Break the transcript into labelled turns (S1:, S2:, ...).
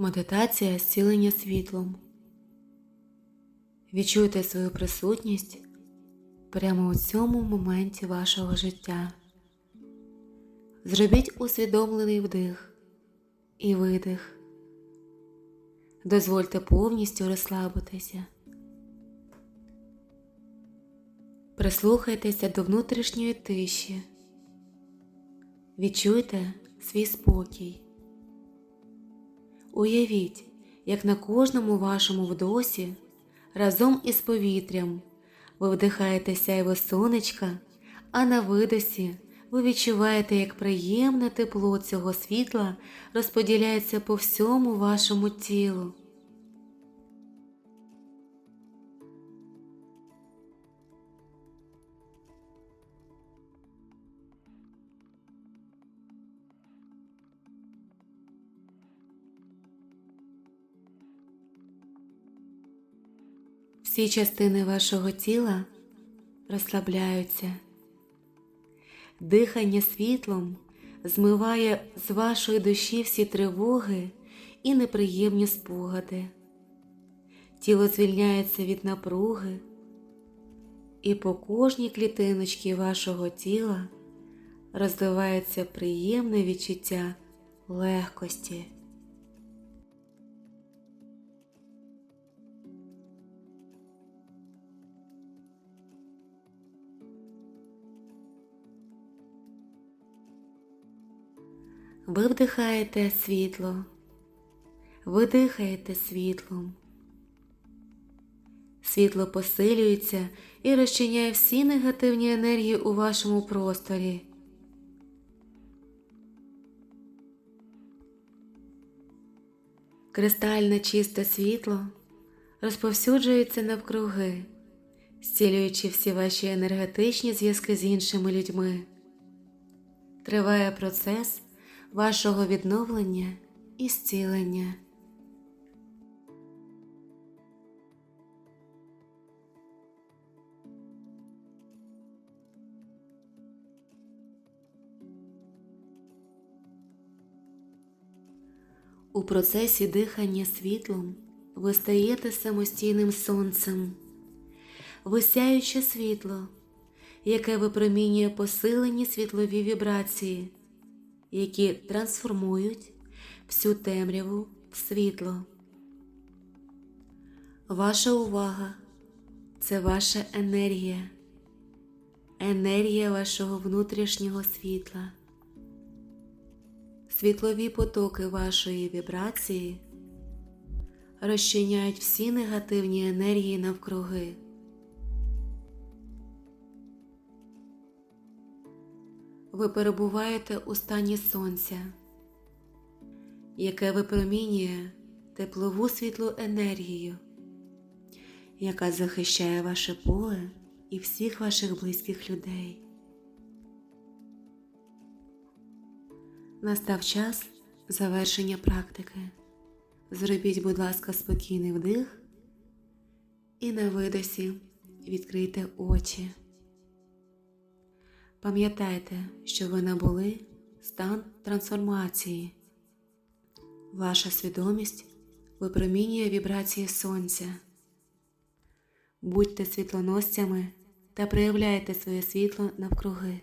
S1: Медитація зцілення світлом. Відчуйте свою присутність прямо у цьому моменті вашого життя. Зробіть усвідомлений вдих і видих. Дозвольте повністю розслабитися. Прислухайтеся до внутрішньої тиші. Відчуйте свій спокій. Уявіть, як на кожному вашому вдосі разом із повітрям ви вдихаєте сяйво сонечка, а на видосі ви відчуваєте, як приємне тепло цього світла розподіляється по всьому вашому тілу. Всі частини вашого тіла розслабляються. Дихання світлом змиває з вашої душі всі тривоги і неприємні спогади. Тіло звільняється від напруги, і по кожній клітиночці вашого тіла розливається приємне відчуття легкості. Ви вдихаєте світло, ви дихаєте світлом. Світло посилюється і розчиняє всі негативні енергії у вашому просторі. Кристальне чисте світло розповсюджується навкруги, зцілюючи всі ваші енергетичні зв'язки з іншими людьми. Триває процес вашого відновлення і зцілення. У процесі дихання світлом ви стаєте самостійним сонцем, висяюче світло, яке випромінює посилені світлові вібрації які трансформують всю темряву в світло. Ваша увага це ваша енергія, енергія вашого внутрішнього світла. Світлові потоки вашої вібрації розчиняють всі негативні енергії навкруги. Ви перебуваєте у стані сонця, яке випромінює теплову світлу енергію, яка захищає ваше поле і всіх ваших близьких людей. Настав час завершення практики. Зробіть, будь ласка, спокійний вдих і на видосі відкрийте очі. Пам'ятайте, що ви набули стан трансформації. Ваша свідомість випромінює вібрації сонця. Будьте світлоносцями та проявляйте своє світло навкруги.